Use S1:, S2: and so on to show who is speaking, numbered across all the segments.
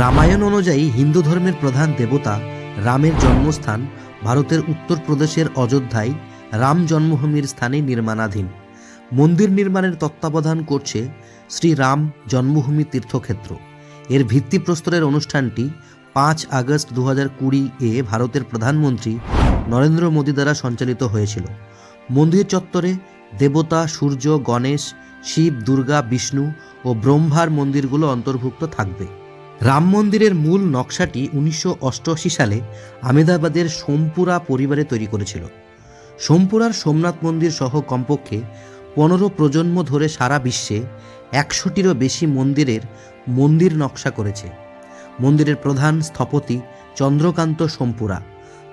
S1: রামায়ণ অনুযায়ী হিন্দু ধর্মের প্রধান দেবতা রামের জন্মস্থান ভারতের উত্তরপ্রদেশের অযোধ্যায় রাম জন্মভূমির স্থানে নির্মাণাধীন। মন্দির নির্মাণের তত্ত্বাবধান করছে শ্রী রাম জন্মভূমি তীর্থক্ষেত্র। এর ভিত্তিপ্রস্তরের অনুষ্ঠানটি পাঁচ আগস্ট দু হাজার কুড়ি এ ভারতের প্রধানমন্ত্রী নরেন্দ্র মোদী দ্বারা সঞ্চালিত হয়েছিল। মন্দির চত্বরে দেবতা, সূর্য, গণেশ, শিব, দুর্গা, বিষ্ণু ও ব্রহ্মার মন্দিরগুলো অন্তর্ভুক্ত থাকবে। রাম মন্দিরের মূল নকশাটি উনিশশো অষ্টআশি সালে আমেদাবাদের সোমপুরা পরিবারে তৈরি করেছিল। সোমপুরার সোমনাথ মন্দির সহ কমপক্ষে পনেরো প্রজন্ম ধরে সারা বিশ্বে একশোটিরও বেশি মন্দিরের মন্দির নকশা করেছে। মন্দিরের প্রধান স্থপতি চন্দ্রকান্ত সোমপুরা।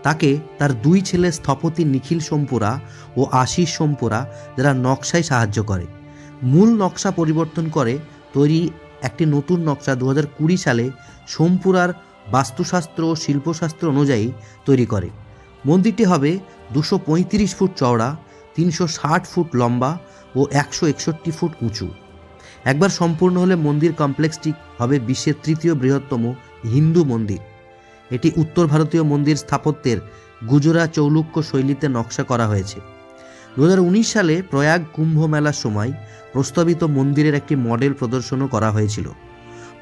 S1: তাকে তার দুই ছেলে স্থপতি নিখিল সোমপুরা ও আশিস সোমপুরা যারা নকশায় সাহায্য করে। মূল নকশা পরিবর্তন করে তৈরি একটি নতুন নকশা দু সালে সোমপুরার বাস্তুশাস্ত্র ও শিল্পশাস্ত্র অনুযায়ী তৈরি করে। মন্দিরটি হবে দুশো ফুট চওড়া, তিনশো ষাট ফুট লম্বা ও একশো একষট্টি ফুট উঁচু। একবার সম্পূর্ণ হলে মন্দির কমপ্লেক্সটি হবে বিশ্বের তৃতীয় বৃহত্তম হিন্দু মন্দির। এটি উত্তর ভারতীয় মন্দির স্থাপত্যের গুজরা চৌলুক্য শৈলীতে নকশা করা হয়েছে। দু হাজার উনিশ সালে প্রয়াগ কুম্ভ মেলার সময় প্রস্তাবিত মন্দিরের একটি মডেল প্রদর্শনও করা হয়েছিল।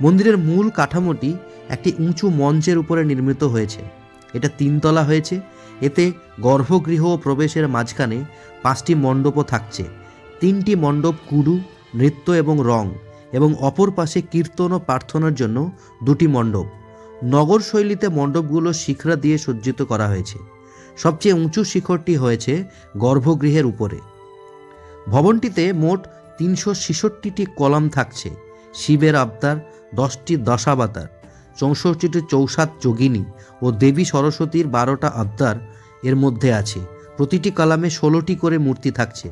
S1: মন্দিরের মূল কাঠামোটি একটি উঁচু মঞ্চের উপরে নির্মিত হয়েছে। এটা তিনতলা হয়েছে। এতে গর্ভগৃহ ও প্রবেশের মাঝখানে পাঁচটি মণ্ডপও থাকছে। তিনটি মণ্ডপ কুডু, নৃত্য এবং রং এবং অপর পাশে কীর্তন ও প্রার্থনার জন্য দুটি মণ্ডপ। নগর শৈলীতে মণ্ডপগুলো শিখরা দিয়ে সজ্জিত করা হয়েছে। সবচেয়ে উঁচু শিখরটি হয়েছে গর্ভগৃহের উপরে। ভবনটিতে মোট তিনশো ছেষট্টিটি কলাম থাকছে, শিবের আবতার, দশটি দশাবতার, চৌষট্টিটি চৌসাত যোগিনী ও দেবী সরস্বতীর বারোটা আবতার এর মধ্যে আছে। প্রতিটি কলামে ষোলোটি করে মূর্তি থাকছে।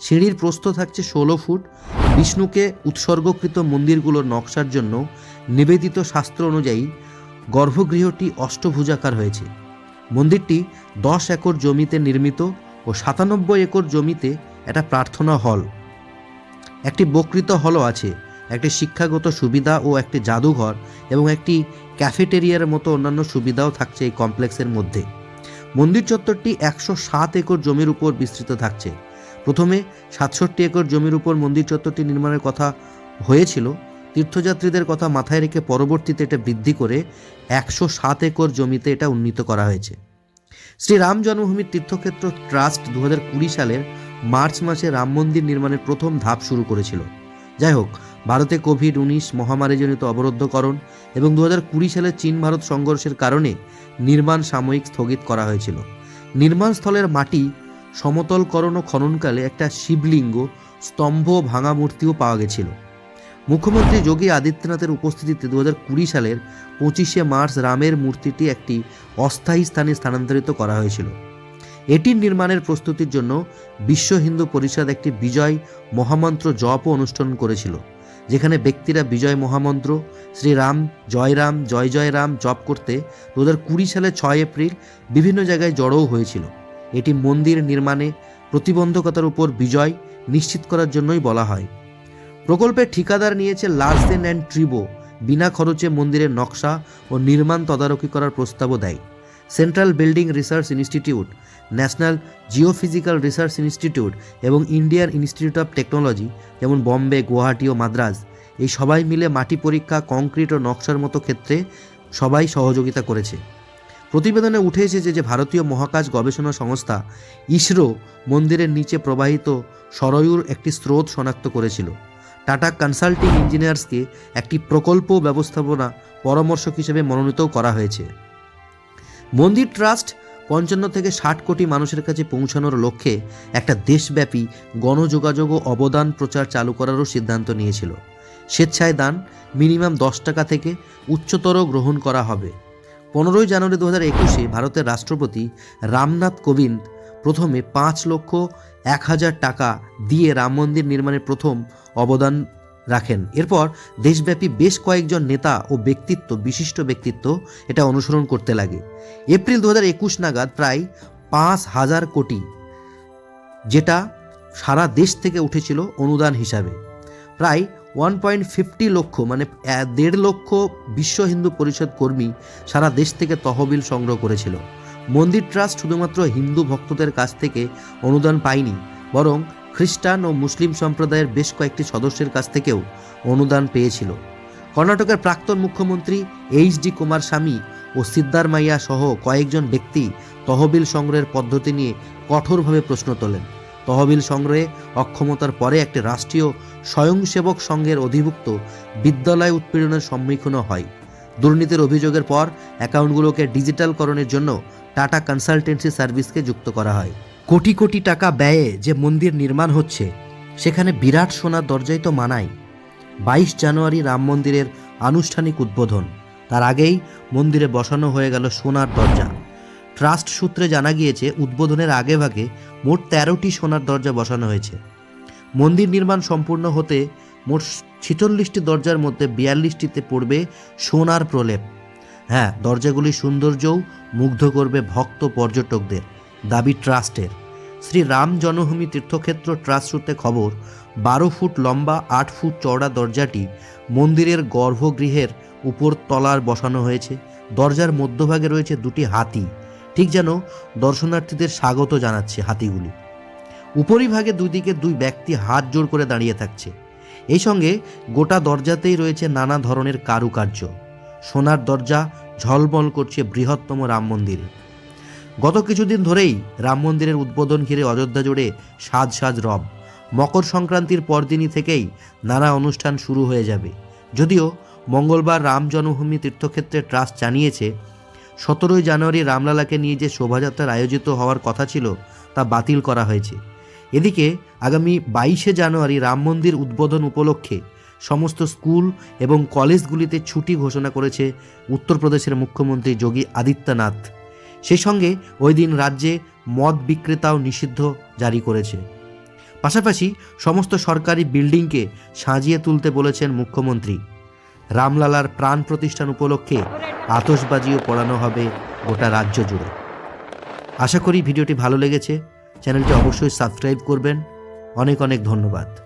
S1: সিঁড়ির প্রস্থ থাকছে ষোলো ফুট। বিষ্ণুকে উৎসর্গকৃত মন্দিরগুলোর নকশার জন্য নিবেদিত শাস্ত্র অনুযায়ী গর্ভগৃহটি অষ্টভুজাকার হয়েছে। মন্দিরটি দশ একর জমিতে নির্মিত ও সাতানব্বই একর জমিতে একটা প্রার্থনা হল। একটি বকৃত হলও আছে, একটি শিক্ষাগত সুবিধা ও একটি জাদুঘর এবং একটি ক্যাফেটেরিয়ার মতো অন্যান্য সুবিধাও থাকছে এই কমপ্লেক্সের মধ্যে। মন্দির চত্বরটি একশো সাত একর জমির উপর বিস্তৃত থাকছে। প্রথমে সাতষট্টি একর জমির উপর মন্দির চত্বরটি নির্মাণের কথা হয়েছিল তীর্থযাত্রীদের কথা মাথায় রেখে পরবর্তীতে এটা বৃদ্ধি করে একশো সাত একর জমিতে এটা উন্নীত করা হয়েছে। শ্রী রাম জন্মভূমির তীর্থক্ষেত্র ট্রাস্ট দু কুড়ি সালের মার্চ মাসে রাম মন্দির নির্মাণের প্রথম ধাপ শুরু করেছিল। যাই হোক, ভারতে কোভিড উনিশ মহামারীজনিত অবরুদ্ধকরণ এবং দু হাজার কুড়ি সালে চীন ভারত সংঘর্ষের কারণে নির্মাণ সাময়িক স্থগিত করা হয়েছিল। নির্মাণস্থলের মাটি সমতলকরণ ও খননকালে একটা শিবলিঙ্গ, স্তম্ভ, ভাঙা মূর্তিও পাওয়া গেছিল। মুখ্যমন্ত্রী যোগী আদিত্যনাথের উপস্থিতিতে দু সালের পঁচিশে মার্চ রামের মূর্তিটি একটি অস্থায়ী স্থানে স্থানান্তরিত করা হয়েছিল। এটির নির্মাণের প্রস্তুতির জন্য বিশ্ব হিন্দু পরিষদ একটি বিজয় মহামন্ত্র জপও অনুষ্ঠান করেছিল, যেখানে ব্যক্তিরা বিজয় মহামন্ত্র শ্রীরাম জয়রাম জয় জয় রাম জপ করতে দু হাজার কুড়ি সালে ছয় এপ্রিল বিভিন্ন জায়গায় জড়ও হয়েছিল। এটি মন্দির নির্মাণে প্রতিবন্ধকতার উপর বিজয় নিশ্চিত করার জন্যই বলা হয়। প্রকল্পের ঠিকাদার নিয়েছে লার্সেন অ্যান্ড ট্রিবো, বিনা খরচে মন্দিরের নকশা ও নির্মাণ তদারকি করার প্রস্তাবও দেয়। Central Building Research Institute, National Geophysical Research Institute এবং ইন্ডিয়ান ইনস্টিটিউট অফ টেকনোলজি যেমন বম্বে, গুয়াহাটি ও মাদ্রাজ, এই সবাই মিলে মাটি পরীক্ষা, কংক্রিট ও নকশার মতো ক্ষেত্রে সবাই সহযোগিতা করেছে। প্রতিবেদনে উঠে এসেছে যে ভারতীয় মহাকাশ গবেষণা সংস্থা ইসরো মন্দিরের নিচে প্রবাহিত সরয়ুর একটি স্রোত শনাক্ত করেছিল। টাটা কনসাল্টিং ইঞ্জিনিয়ার্সকে একটি প্রকল্প ব্যবস্থাপনা পরামর্শক হিসেবে মনোনীত করা হয়েছে। মন্দির ট্রাস্ট পঞ্চান্ন থেকে ষাট কোটি মানুষের কাছে পৌঁছানোর লক্ষ্যে একটা দেশব্যাপী গণযোগাযোগ ও অবদান প্রচার চালু করারও সিদ্ধান্ত নিয়েছিল। স্বেচ্ছায় দান, মিনিমাম দশ টাকা থেকে উচ্চতর গ্রহণ করা হবে। পনেরোই জানুয়ারি দু হাজার একুশে ভারতের রাষ্ট্রপতি রামনাথ কোবিন্দ প্রথমে পাঁচ লক্ষ এক হাজার টাকা দিয়ে রাম মন্দির নির্মাণের প্রথম অবদান রাখেন। এরপর দেশব্যাপী বেশ কয়েকজন নেতা ও ব্যক্তিত্ব, বিশিষ্ট ব্যক্তিত্ব এটা অনুসরণ করতে লাগে। এপ্রিল দু হাজার একুশ নাগাদ প্রায় পাঁচ হাজার কোটি যেটা সারা দেশ থেকে উঠেছিল অনুদান হিসাবে। প্রায় ওয়ান পয়েন্ট ফিফটি লক্ষ মানে দেড় লক্ষ বিশ্ব হিন্দু পরিষদ কর্মী সারা দেশ থেকে তহবিল সংগ্রহ করেছিল। মন্দির ট্রাস্ট শুধুমাত্র হিন্দু ভক্তদের কাছ থেকে অনুদান পায়নি, বরং খ্রিস্টান ও মুসলিম সম্প্রদায়ের বেশ কয়েকটি সদস্যের কাছ থেকেও অনুদান পেয়েছিল। কর্ণাটকের প্রাক্তন মুখ্যমন্ত্রী এইচ ডি কুমার স্বামী ও সিদ্ধারমাইয়া সহ কয়েকজন ব্যক্তি তহবিল সংগ্রহের পদ্ধতি নিয়ে কঠোরভাবে প্রশ্ন তোলেন। তহবিল সংগ্রহে অক্ষমতার পরে একটি রাষ্ট্রীয় স্বয়ংসেবক সংঘের অধিভুক্ত বিদ্যালয় উৎপীড়নের সম্মুখীনও হয়। দুর্নীতির অভিযোগের পর অ্যাকাউন্টগুলোকে ডিজিটালকরণের জন্য টাটা কনসালটেন্সি সার্ভিসকে যুক্ত করা হয়। কোটি কোটি টাকা ব্যয়ে যে মন্দির নির্মাণ হচ্ছে, সেখানে বিরাট সোনার দরজাই তো মানায়। বাইশ জানুয়ারি রাম মন্দিরের আনুষ্ঠানিক উদ্বোধন। তার আগেই মন্দিরে বসানো হয়ে গেল সোনার দরজা। ট্রাস্ট সূত্রে জানা গিয়েছে, উদ্বোধনের আগে ভাগে মোট তেরোটি সোনার দরজা বসানো হয়েছে। মন্দির নির্মাণ সম্পূর্ণ হতে মোট ছিচল্লিশটি দরজার মধ্যে বিয়াল্লিশটিতে পড়বে সোনার প্রলেপ। হ্যাঁ দরজাগুলি সৌন্দর্যও মুগ্ধ করবে ভক্ত পর্যটকদের, দাবি ট্রাস্টের। শ্রী রাম জন্মভূমি তীর্থক্ষেত্র ট্রাস্ট সূত্রে খবর, বারো ফুট লম্বা, আট ফুট চওড়া দরজাটি মন্দিরের গর্ভগৃহের উপর তলার বসানো হয়েছে। দরজার মধ্যভাগে রয়েছে দুটি হাতি। ঠিক যেন দর্শনার্থীদের স্বাগত জানাচ্ছে হাতিগুলি। উপরিভাগে দুই দিকে দুই ব্যক্তি হাত জোড় করে দাঁড়িয়ে থাকছে। এই সঙ্গে গোটা দরজাতেই রয়েছে নানা ধরনের কারুকার্য। সোনার দরজা ঝলমল করছে বৃহত্তম রাম মন্দিরে। গত কিছুদিন ধরেই রাম মন্দিরের উদ্বোধন ঘিরে অযোধ্যা জুড়ে সাজ সাজ রব। মকর সংক্রান্তির পরদিনই থেকেই নানা অনুষ্ঠান শুরু হয়ে যাবে। যদিও মঙ্গলবার রাম জন্মভূমি তীর্থক্ষেত্রে ট্রাস্ট জানিয়েছে, সতেরোই জানুয়ারি রামলালাকে নিয়ে যে শোভাযাত্রার আয়োজিত হওয়ার কথা ছিল তা বাতিল করা হয়েছে। এদিকে আগামী বাইশে জানুয়ারি রাম মন্দির উদ্বোধন উপলক্ষে সমস্ত স্কুল এবং কলেজগুলিতে ছুটি ঘোষণা করেছে উত্তরপ্রদেশের মুখ্যমন্ত্রী যোগী আদিত্যনাথ। সেই সঙ্গে ওই দিন রাজ্যে মদ বিক্রেতাও নিষিদ্ধ জারি করেছে। পাশাপাশি সমস্ত সরকারি বিল্ডিংকে সাজিয়ে তুলতে বলেছেন মুখ্যমন্ত্রী। রামলালার প্রাণ প্রতিষ্ঠান উপলক্ষে আতশবাজিও পড়ানো হবে গোটা রাজ্য জুড়ে। আশা করি ভিডিওটি ভালো লেগেছে। চ্যানেলটি অবশ্যই সাবস্ক্রাইব করবেন। অনেক অনেক ধন্যবাদ।